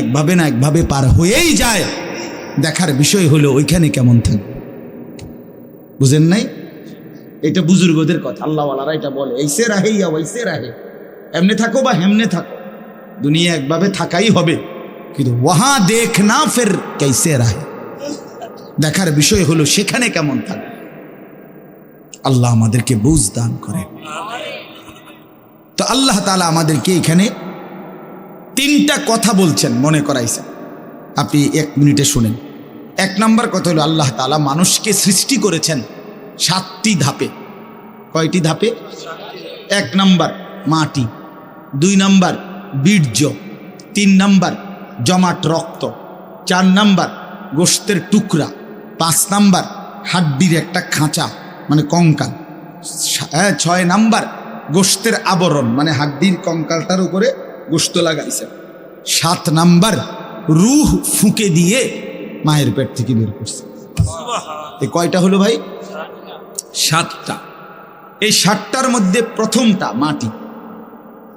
একভাবে না একভাবে পার হয়েই যায়। দেখার বিষয় হলো ওইখানে কেমন থাকবে। বুঝেন নাই? এটা বুজুর্গদের কথা, আল্লাহওয়ালারা এটা বলে। এইসে রাহে, ইয়া ওইসে রাহে। এমনে থাকো বা হেমনে থাকো। দুনিয়া একভাবে থাকাই হবে। কিন্তু ওহা দেখ না ফের কেসে রাহে। দেখার বিষয় হলো সেখানে কেমন থাকবে। আল্লাহ আমাদেরকে বুঝ দান করে। তো আল্লাহ তালা আমাদেরকে এখানে তিনটা কথা বলছেন মনে করাইছেন। আপনি এক মিনিটে শুনেন। এক নম্বর কথা হলো আল্লাহ তালা মানুষকে সৃষ্টি করেছেন সাতটি ধাপে। কয়টি ধাপে? এক নম্বর মাটি। দুই নম্বর বীর্য। তিন নাম্বার জমাট রক্ত। চার নাম্বার গোস্তের টুকরা। পাঁচ নাম্বার হাড্ডির একটা খাঁচা মানে কঙ্কাল। হ্যাঁ, ছয় নাম্বার গোস্তের আবরণ মানে হাড্ডির কঙ্কালটার উপরে গোস্ত লাগাইছে। সাত নাম্বার রুহ ফুঁকে দিয়ে মায়ের পেট থেকে বের করছে। কয়টা হলো ভাই? সাতটা। এই সাতটার মধ্যে প্রথমটা মাটি।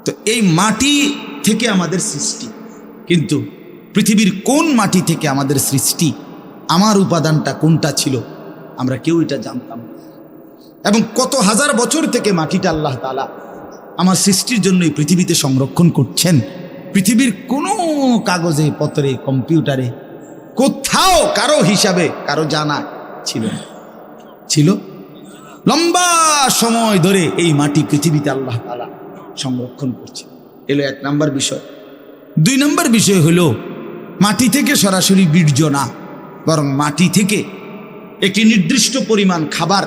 তো এই মাটি থেকে আমাদের সৃষ্টি। কিন্তু পৃথিবীর কোন মাটি থেকে আমাদের সৃষ্টি আমার উপাদানটা কোনটা ছিল আমরা কেউ এটা জানতাম না। এবং কত হাজার বছর থেকে মাটিটা আল্লাহ তালা আমার সৃষ্টির জন্য এই পৃথিবীতে সংরক্ষণ করছেন। পৃথিবীর কোনো কাগজে, পত্রে, কম্পিউটারে, কোথাও কারও হিসাবে, কারও জানা ছিল না। ছিল? লম্বা সময় ধরে এই মাটি পৃথিবীতে আল্লাহ তালা সংরক্ষণ করছে এলো এক নাম্বার বিষয়। দুই নম্বর বিষয় হলো, মাটি থেকে সরাসরি বীর্য না, বরং মাটি থেকে একটি নির্দিষ্ট পরিমাণ খাবার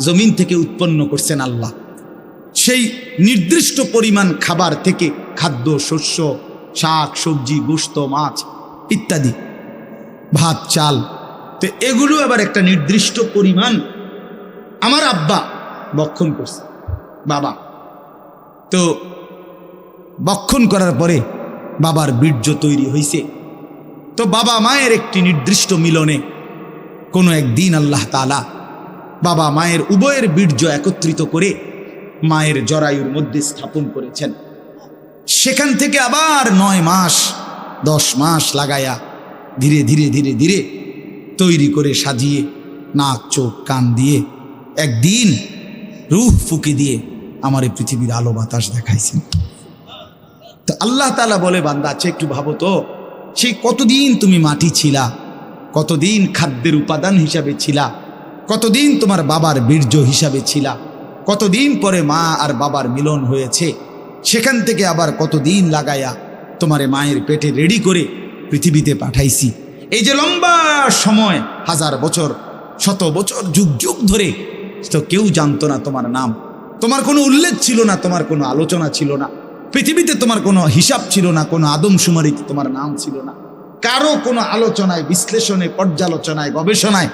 জমিন থেকে উৎপন্ন করছেন আল্লাহ। সেই নির্দিষ্ট পরিমাণ খাবার থেকে খাদ্য, শস্য, শাক, সবজি, গোস্ত, মাছ ইত্যাদি, ভাত, চাল, তো এগুলো আবার একটা নির্দিষ্ট পরিমাণ আমার আব্বা বক্ষণ করছে, বাবা। তো বক্ষণ করার পরে বাবার বীর্য তৈরি হয়েছে তো বাবা মায়ের একটি নির্দিষ্ট মিলনে কোনো একদিন আল্লাহ তালা বাবা মায়ের উভয়ের বীর্য একত্রিত করে মায়ের জরায়ুর মধ্যে স্থাপন করেছেন। সেখান থেকে আবার নয় মাস, দশ মাস লাগায়া ধীরে ধীরে ধীরে ধীরে তৈরি করে সাজিয়ে নাক, চোখ, কান দিয়ে একদিন রুহ ফুকি দিয়ে আমার এই পৃথিবীর আলো বাতাস দেখাইছেন। তো আল্লাহ তালা বলে, বান্দা আছে একটু ভাবো তো, সেই কতদিন তুমি মাটি ছিলা? কতদিন খাদ্যের উপাদান হিসাবে ছিলা? কতদিন তোমার বাবার বীর্য হিসাবে ছিলা? কতদিন পরে মা আর বাবার মিলন হয়েছে? সেখান থেকে আবার কতদিন লাগায়া তোমারে মায়ের পেটে রেডি করে পৃথিবীতে পাঠাইছি? এই যে লম্বা সময়, হাজার বছর, শত বছর, যুগ যুগ ধরে, তো কেউ জানতো না তোমার নাম। তোমার কোনো উল্লেখ ছিল না, তোমার কোনো আলোচনা ছিল না। পৃথিবীতে তোমার কোনো হিসাব ছিল না, কোনো আদমশুমারিতে তোমার নাম ছিল না। কারও কোনো আলোচনায়, বিশ্লেষণে, পর্যালোচনায়, গবেষণায়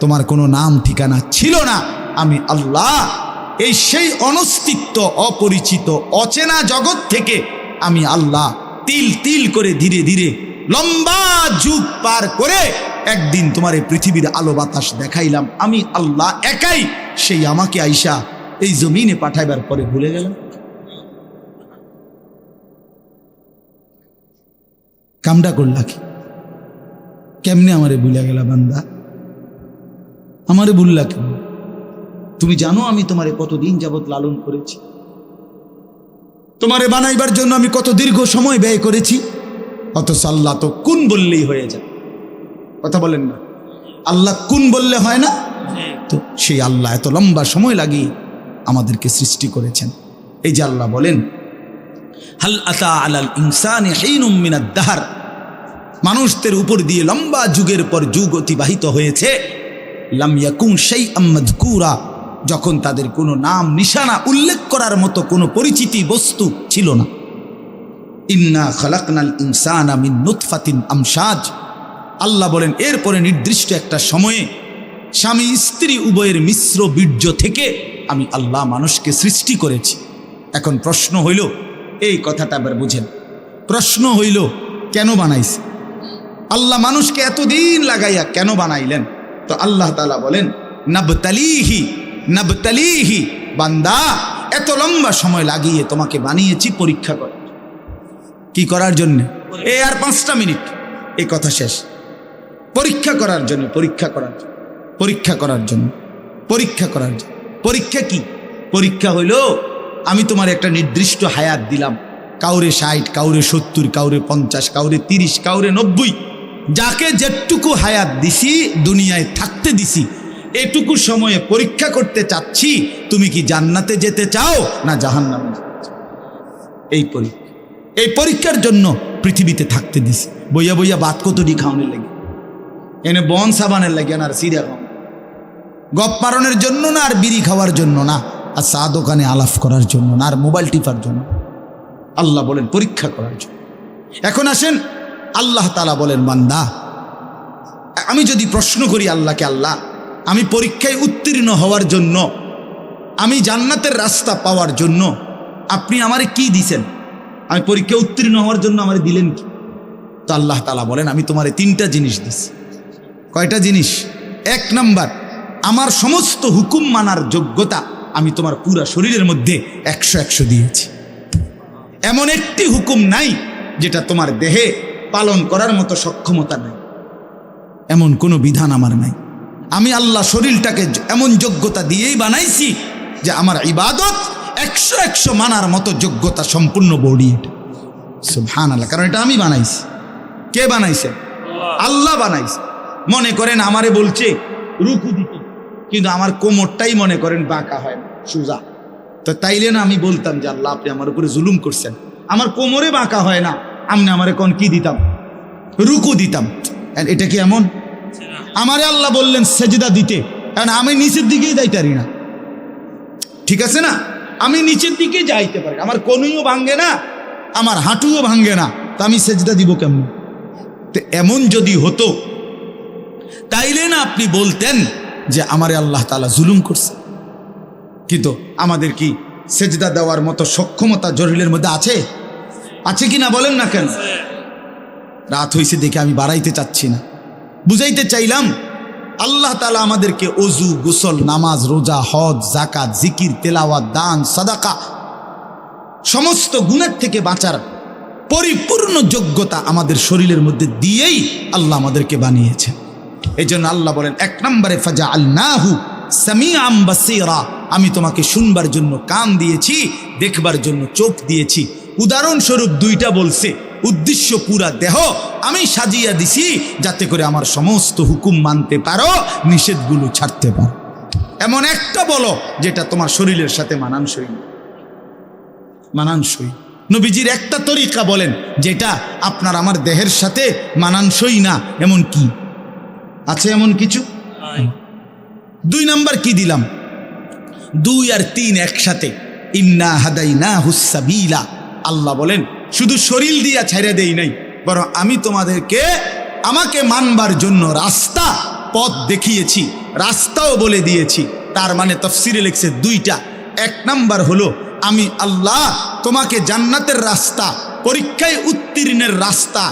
তোমার কোনো নাম ঠিকানা ছিল না। আমি আল্লাহ এই সেই অনস্তিত্ব অপরিচিত, অচেনা জগৎ থেকে আমি আল্লাহ তিল তিল করে ধীরে ধীরে লম্বা যুগ পার করে একদিন তোমার এই পৃথিবীর আলো বাতাস দেখাইলাম। আমি আল্লাহ একাই সেই আমাকে আইসা এই জমিনে পাঠাইবার পরে ভুলে গেলাম। কামটা করলা কি? কেমনে আমারে ভুলে গেলা বান্দা? আমারে ভুললা কেন তুমি জানো আমি তোমারে কতদিন যাবৎ লালন করেছি? তোমারে বানাইবার জন্য আমি কত দীর্ঘ সময় ব্যয় করেছি? অত আল্লাহ তো কোন বললেই হয়ে যায়। কথা বলেন না। আল্লাহ কোন বললে হয় না? তো সেই আল্লাহ এত লম্বা সময় লাগিয়ে আমাদেরকে সৃষ্টি করেছেন। এই যে আল্লাহ বলেন আতা আলাল ইনসানি দাহার। মানুষদের উপর দিয়ে লম্বা যুগের পর যুগ অতিবাহিত হয়েছে। লাম ইয়াকুন সেই আম্মাদকুরা যখন তাদের কোনো নাম, নিশানা উল্লেখ করার মতো কোনো পরিচিতি বস্তু ছিল না। ইন্না খালাকনাল ইনসান আমিন নুতফাতিন আমসাজ। আল্লাহ বলেন, এরপরে নির্দিষ্ট একটা সময়ে স্বামী স্ত্রী উভয়ের মিশ্র বীর্য থেকে আমি আল্লাহ মানুষকে সৃষ্টি করেছি। এখন প্রশ্ন হইল, এই কথাটা আবার বুঝেন। প্রশ্ন হইল, কেন বানাইছে? আল্লাহ মানুষকে এতদিন লাগাইয়া কেন বানাইলেন? তো আল্লাহ তালা বলেন, নবতালিহি নবতালিহি, বান্দা, এত লম্বা সময় লাগিয়ে তোমাকে বানিয়েছি, পরীক্ষা কর। কি করার জন্য? এ আর পাঁচটা মিনিট। এই কথা শেষ। পরীক্ষা করার জন্য, পরীক্ষা করার জন্য, পরীক্ষা করার জন্য, পরীক্ষা করার জন্য। পরীক্ষা কি? পরীক্ষা হইল, আমি তোমার একটা নির্দিষ্ট হায়াত দিলাম। কাউরে ষাট, কাউরে সত্তর, কাউরে পঞ্চাশ, কাউরে তিরিশ, কাউরে নব্বই। যাকে যেটুকু হায়াত দিছি, দুনিয়ায় থাকতে দিছি এটুকু সময়ে পরীক্ষা করতে চাচ্ছি, তুমি কি জান্নাতে যেতে চাও না জাহান্নামে? এই পরীক্ষা। এই পরীক্ষার জন্য পৃথিবীতে থাকতে দিছি। বইয়া বইয়া বাত কতটি খাওয়ানোর লাগে? এনে বন সাবানের লাগে না আর সিরিয়া খাওয়ানো গপ মারণের জন্য না আর বিড়ি খাওয়ার জন্য না? আর চা দোকানে আলাপ করার জন্য না? আর মোবাইল টিপার জন্য আল্লাহ বলেন পরীক্ষা করার জন্য। এখন আসেন, আল্লাহ তালা বলেন, বান্দা, আমি যদি প্রশ্ন করি আল্লাহকে, আল্লাহ আমি পরীক্ষায় উত্তীর্ণ হওয়ার জন্য, আমি জান্নাতের রাস্তা পাওয়ার জন্য, আপনি আমারে কি দিছেন? আমি পরীক্ষায় উত্তীর্ণ হওয়ার জন্য আমারে দিলেন কি? তো আল্লাহ তালা বলেন, আমি তোমারে তিনটা জিনিস দিছি। কয়টা জিনিস? এক নাম্বার, আমার সমস্ত হুকুম মানার যোগ্যতা আমি তোমার পুরা শরীরের মধ্যে একশো একশো দিয়েছি। এমন একটি হুকুম নাই যেটা তোমার দেহে পালন করার মতো সক্ষমতা নাই। এমন কোনো বিধান আমার নাই। আমি আল্লাহ শরীরটাকে এমন যোগ্যতা দিয়েই বানাইছি যে আমার ইবাদত একশো একশো মানার মতো যোগ্যতা সম্পূর্ণ বডি এটা। আল্লাহ কারণ এটা আমি বানাইছি। কে বানাইছে? আল্লাহ। বানাইছে। মনে করেন আমারে বলছে রুকু দিতে। কিন্তু আমার কোমরটাই মনে করেন বাঁকা হয় না সুজা। তো তাইলে না আমি বলতাম যে আল্লাহ আপনি আমার উপরে জুলুম করছেন। আমার কোমরে বাঁকা হয় না আপনি আমারে কোন কি দিতাম? রুকু দিতাম। এটা কি এমন? আমারে আল্লাহ বললেন সেজদা দিতে। কারণ আমি নিচের দিকেই যাইতারি না। ঠিক আছে না? আমি নিচের দিকে যাইতে পারি। আমার কনুইও ভাঙ্গে না, আমার হাঁটুও ভাঙ্গে না। তা আমি সেজদা দিব কেমন? তো এমন যদি হতো, তাইলে না আপনি বলতেন যে আমারে আল্লাহ তালা জুলুম করছে। কিন্তু আমাদের কি সেজদা দেওয়ার মতো সক্ষমতা জরিলের মধ্যে আছে? আছে কি না বলেন না কেন? রাত হয়েছে দেখে আমি বাড়াইতে চাচ্ছি না। বুঝাইতে চাইলাম, আল্লাহ তালা আমাদেরকে অজু, গোসল, নামাজ, রোজা, হজ জাকাত জিকির, তেলাওয়াত, দান, সাদাকা সমস্ত গুণের থেকে বাঁচার পরিপূর্ণ যোগ্যতা আমাদের শরীরের মধ্যে দিয়েই আল্লাহ আমাদেরকে বানিয়েছে। এই জন্য আল্লাহ বলেন, এক নম্বরে ফাজা আল্লাহু সামিআম বাসীরা, আমি তোমাকে শুনবার জন্য কান দিয়েছি, দেখবার জন্য চোখ দিয়েছি। উদাহরণস্বরূপ দুইটা বলছে উদ্দেশ্য পুরা দেহ আমি সাজিয়া দিছি যাতে করে আমার সমস্ত হুকুম মানতে পারো নিষেধগুলো ছাড়তে পারো। এমন একটা বলো যেটা তোমার শরীরের সাথে মানানসই মানানসই। নবীজির একটা তরিকা বলেন যেটা আপনার আমার দেহের সাথে মানানসই না এমন কি? আছে এমন কিছু? দুই নাম্বার কি দিলাম? দুই আর তিন একসাথে। ইন্না হাদাই না হুসাবিলা আল্লাহ বলেন, শুধু শরীর দিয়া ছেড়ে দেই নাই, বরং আমি তোমাদেরকে আমাকে মানবার জন্য রাস্তা, পথ দেখিয়েছি, রাস্তাও বলে দিয়েছি। তার মানে তফসিরে লিখছে দুইটা। এক নাম্বার হলো, আমি আল্লাহ তোমাকে জান্নাতের রাস্তা, পরীক্ষায় উত্তীর্ণের রাস্তা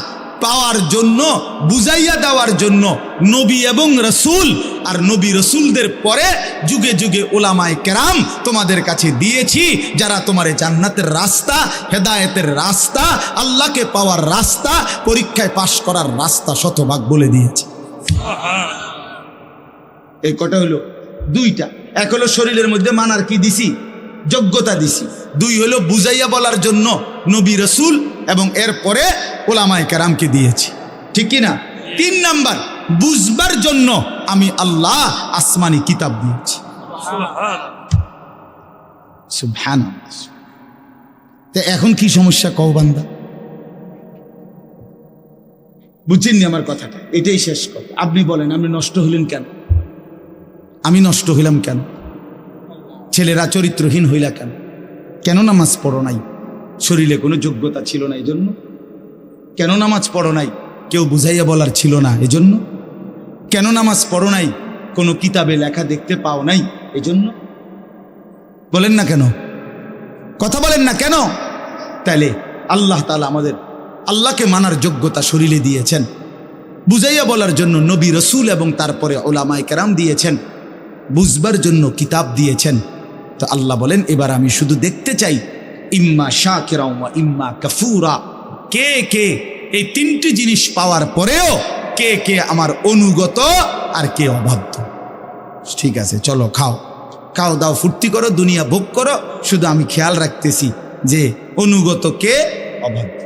পাওয়ার জন্য, বুঝাইয়া দেওয়ার জন্য নবী এবং রসুল আর নবী রসুলদের পরে যুগে যুগে ওলামায় কেরাম তোমাদের কাছে দিয়েছি, যারা তোমার জান্নাতের রাস্তা, হেদায়েতের রাস্তা, আল্লাহকে পাওয়ার রাস্তা, পরীক্ষায় পাশ করার রাস্তা শতভাগ বলে দিয়েছে। এই কটা হলো? দুইটা। এক হলো শরীরের মধ্যে মানার কি দিছি? যোগ্যতা দিছি। দুই হলো বুঝাইয়া বলার জন্য নবী রসুল এবং এরপরে ওলামায় কেরামকে দিয়েছি। ঠিক কি না তিন নাম্বার, বুঝবার জন্য আমি আল্লাহ আসমানি কিতাব দিয়েছি। এখন কি সমস্যা কও বান্দা? বুঝছেননি আমার কথাটা? এটাই শেষ কথা। আপনি বলেন, আপনি নষ্ট হলেন কেন? আমি নষ্ট হইলাম কেন? ছেলেরা চরিত্রহীন হইলা কেন? কেন নামাজ পড়ো নাই? শরীরে কোনো যোগ্যতা ছিল না এই জন্য কেন নামাজ পড়ো নাই? কেউ বুঝাইয়া বলার ছিল না এজন্য? কেন নামাজ পড়ো নাই? কোনো কিতাবে লেখা দেখতে পাও নাই? এজন্য? বলেন না কেন? কথা বলেন না কেন? তাইলে আল্লাহ তালা আমাদের আল্লাহকে মানার যোগ্যতা শরীরে দিয়েছেন। বুঝাইয়া বলার জন্য নবী রসুল এবং তারপরে ওলামায় কেরাম দিয়েছেন। বুঝবার জন্য কিতাব দিয়েছেন। তো আল্লাহ বলেন, এবার আমি শুধু দেখতে চাই, ইম্মা শাকিরা ওয়া ইম্মা কাফুরা। কে কে? এই তিনটি জিনিস পাওয়ার পরেও কে কে আমার অনুগত আর কে অবাধ্য? ঠিক আছে, চলো খাও। খাও দাও, ফুর্তি করো, দুনিয়া ভোগ করো। শুধু আমি খেয়াল রাখতেছি যে অনুগত কে অবাধ্য।